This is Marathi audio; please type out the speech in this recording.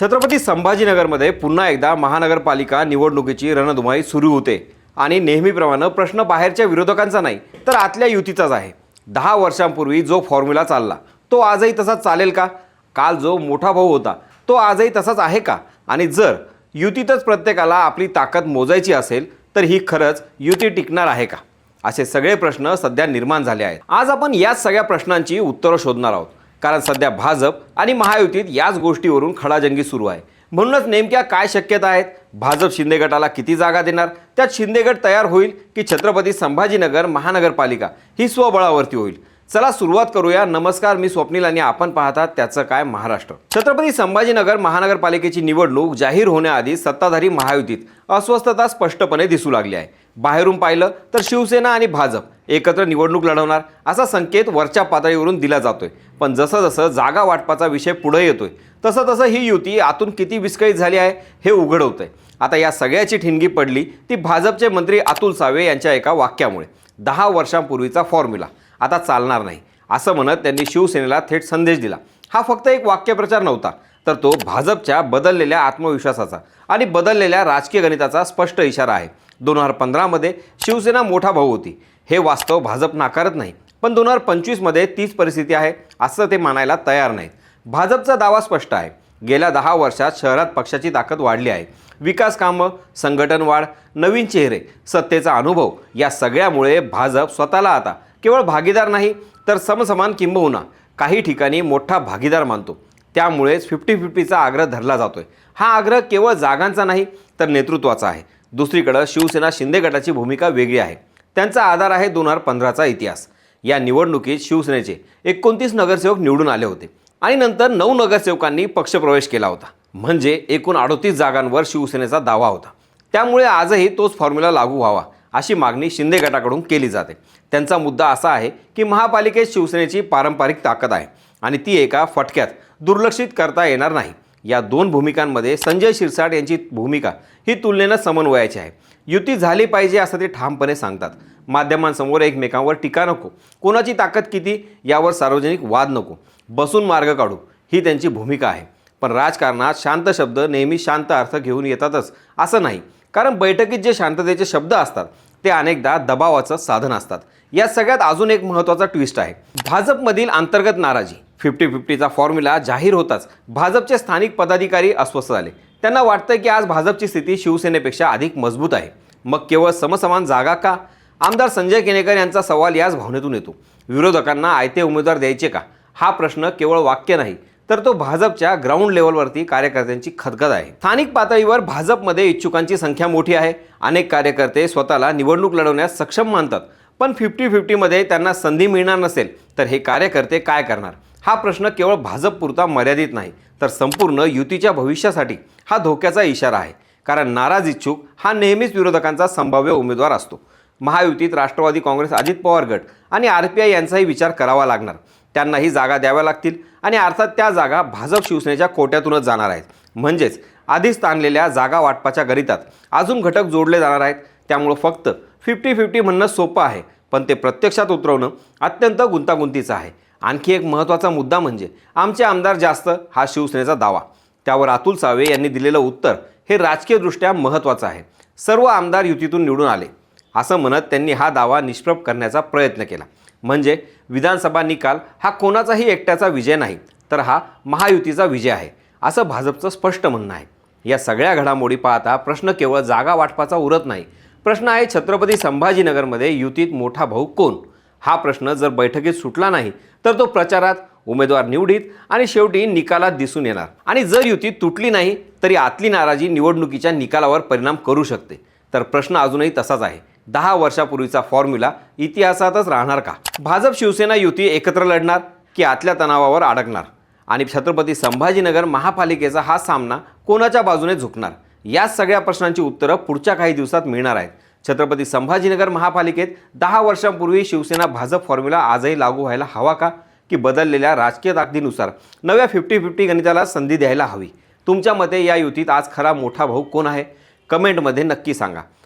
छत्रपती संभाजीनगरमध्ये पुन्हा एकदा महानगरपालिका निवडणुकीची रणधुमाई सुरू होते. आणि नेहमीप्रमाणे प्रश्न बाहेरच्या विरोधकांचा नाही तर आतल्या युतीचाच आहे. दहा वर्षांपूर्वी जो फॉर्म्युला चालला तो आजही तसाच चालेल का? काल जो मोठा भाऊ होता तो आजही तसाच आहे का? आणि जर युतीतच प्रत्येकाला आपली ताकद मोजायची असेल तर ही खरंच युती टिकणार आहे का? असे सगळे प्रश्न सध्या निर्माण झाले आहेत. आज आपण याच सगळ्या प्रश्नांची उत्तरं शोधणार आहोत. कारण सध्या भाजप आणि महायुतीत याच गोष्टीवरून खडाजंगी सुरू आहे. म्हणूनच नेमक्या काय शक्यता आहेत? भाजप शिंदे गटाला किती जागा देणार? त्यात शिंदे गट तयार होईल की छत्रपती संभाजीनगर महानगरपालिका? ही स्वबळावरती होईल. चला सुरुवात करूया. नमस्कार मी स्वप्नील आणि आपण पाहतात त्याचं काय महाराष्ट्र. छत्रपती संभाजीनगर महानगरपालिकेची निवडणूक जाहीर होण्याआधी सत्ताधारी महायुतीत अस्वस्थता स्पष्टपणे दिसू लागली आहे. बाहेरून पाहिलं तर शिवसेना आणि भाजप एकत्र निवडणूक लढवणार असा संकेत वरच्या पातळीवरून दिला जातोय. पण जसं जसं जागा वाटपाचा विषय पुढे येतोय तसं तसं ही युती आतून किती विस्कळीत झाली आहे हे उघड होतंय आता या सगळ्याची ठिणगी पडली ती भाजपचे मंत्री अतुल सावे यांच्या एका वाक्यामुळे. दहा वर्षांपूर्वीचा फॉर्म्युला आता चालणार नाही असं म्हणत त्यांनी शिवसेनेला थेट संदेश दिला. हा फक्त एक वाक्यप्रचार नव्हता तर तो भाजपच्या बदललेल्या आत्मविश्वासाचा आणि बदललेल्या राजकीय गणिताचा स्पष्ट इशारा आहे. दोन हजार पंधरामध्ये शिवसेना मोठा भाऊ होती. हे वास्तव भाजप नाकारत नाही. पण दोन हजार पंचवीसमध्ये तीच परिस्थिती आहे असं ते मानायला तयार नाहीत. भाजपचा दावा स्पष्ट आहे. गेल्या दहा वर्षात शहरात पक्षाची ताकद वाढली आहे. विकास कामं संघटन वाढ नवीन चेहरे सत्तेचा अनुभव या सगळ्यामुळे भाजप स्वतःला आता केवळ भागीदार नाही तर समसमान किंबहुना काही ठिकाणी मोठा भागीदार मानतो. त्यामुळेच फिफ्टी फिफ्टीचा आग्रह धरला जातोय. हा आग्रह केवळ जागांचा नाही तर नेतृत्वाचा आहे. दुसरीकडं शिवसेना शिंदे गटाची भूमिका वेगळी आहे. त्यांचा आधार आहे दोन हजार पंधराचा इतिहास. या निवडणुकीत शिवसेनेचे एकोणतीस नगरसेवक निवडून आले होते आणि नंतर नऊ नगरसेवकांनी पक्षप्रवेश केला होता. म्हणजे एकूण अडोतीस जागांवर शिवसेनेचा दावा होता. त्यामुळे आजही तोच फॉर्म्युला लागू व्हावा अशी मागणी शिंदे गटाकडून केली जाते. त्यांचा मुद्दा असा आहे की महापालिकेत शिवसेनेची पारंपरिक ताकद आहे आणि ती एका फटक्यात दुर्लक्षित करता येणार नाही. या दोन भूमिकांमध्ये संजय शिरसाट यांची भूमिका ही तुलनेनं समन्वयाची आहे. युती झाली पाहिजे असं ते ठामपणे सांगतात. माध्यमांसमोर एकमेकांवर टीका नको. कोणाची ताकद किती यावर सार्वजनिक वाद नको. बसून मार्ग काढू. ही त्यांची भूमिका आहे. पण राजकारणात शांत शब्द नेहमी शांत अर्थ घेऊन येतातच असं नाही. कारण बैठकीत जे शांततेचे शब्द असतात ते अनेकदा दबावाचं साधन असतात. या सगळ्यात अजून एक महत्त्वाचा ट्विस्ट आहे. भाजपमधील अंतर्गत नाराजी फिफ्टी फिफ्टीचा फॉर्म्युला जाहीर होताच भाजपचे स्थानिक पदाधिकारी अस्वस्थ झाले. त्यांना वाटतं की आज भाजपची स्थिती शिवसेनेपेक्षा अधिक मजबूत आहे. मग केवळ समसमान जागा का? आमदार संजय केनेकर यांचा सवाल याच भावनेतून येतो. विरोधकांना आयते उमेदवार द्यायचे का? हा प्रश्न केवळ वाक्य नाही तर तो भाजपच्या ग्राउंड लेवलवरती कार्यकर्त्यांची खदखद आहे. स्थानिक पातळीवर भाजपमध्ये इच्छुकांची संख्या मोठी आहे. अनेक कार्यकर्ते स्वतःला निवडणूक लढवण्यास सक्षम मानतात. पण फिफ्टी फिफ्टीमध्ये त्यांना संधी मिळणार नसेल तर हे कार्यकर्ते काय करणार? हा प्रश्न केवळ भाजपपुरता मर्यादित नाही तर संपूर्ण युतीच्या भविष्यासाठी हा धोक्याचा इशारा आहे. कारण नाराज इच्छुक हा नेहमीच विरोधकांचा संभाव्य उमेदवार असतो. महायुतीत राष्ट्रवादी काँग्रेस अजित पवार गट आणि आर पी आय यांचाही विचार करावा लागणार. त्यांनाही जागा द्याव्या लागतील आणि अर्थात त्या जागा भाजप शिवसेनेच्या कोट्यातूनच जाणार आहेत. म्हणजेच आधीच ताणलेल्या जागा वाटपाच्या गणितात अजून घटक जोडले जाणार आहेत. त्यामुळं फक्त फिफ्टी फिफ्टी म्हणणं सोपं आहे पण ते प्रत्यक्षात उतरवणं अत्यंत गुंतागुंतीचं आहे. आणखी एक महत्त्वाचा मुद्दा म्हणजे आमचे आमदार जास्त हा शिवसेनेचा दावा. त्यावर अतुल सावे यांनी दिलेलं उत्तर हे राजकीयदृष्ट्या महत्त्वाचं आहे. सर्व आमदार युतीतून निवडून आले. असं म्हणत त्यांनी हा दावा निष्प्रभ करण्याचा प्रयत्न केला. म्हणजे विधानसभा निकाल हा कोणाचाही एकट्याचा विजय नाही तर हा महायुतीचा विजय आहे असं भाजपचं स्पष्ट म्हणणं आहे. या सगळ्या घडामोडी पाहता प्रश्न केवळ जागा वाटपाचा उरत नाही. प्रश्न आहे छत्रपती संभाजीनगरमध्ये युतीत मोठा भाऊ कोण? हा प्रश्न जर बैठकीत सुटला नाही तर तो प्रचारात उमेदवार निवडीत आणि शेवटी निकालात दिसून येणार. आणि जर युती तुटली नाही तरी आतली नाराजी निवडणुकीच्या निकालावर परिणाम करू शकते. तर प्रश्न अजूनही तसाच आहे. दहा वर्षापूर्वीचा फॉर्म्युला इतिहासातच राहणार का? भाजप शिवसेना युती एकत्र लढणार की आतल्या तणावावर अडकणार? आणि छत्रपती संभाजीनगर महापालिकेचा हा सामना कोणाच्या बाजूने झुकणार? या सगळ्या प्रश्नांची उत्तरं पुढच्या काही दिवसात मिळणार आहेत. छत्रपती संभाजीनगर महापालिकेत दहा वर्षांपूर्वी शिवसेना भाजप फॉर्म्युला आजही लागू व्हायला हवा का? की बदललेल्या राजकीय ताकदीनुसार नव्या फिफ्टी फिफ्टी गणिताला संधी द्यायला हवी? तुमच्या मते या युतीत आज खरा मोठा भाऊ कोण आहे? कमेंटमध्ये नक्की सांगा.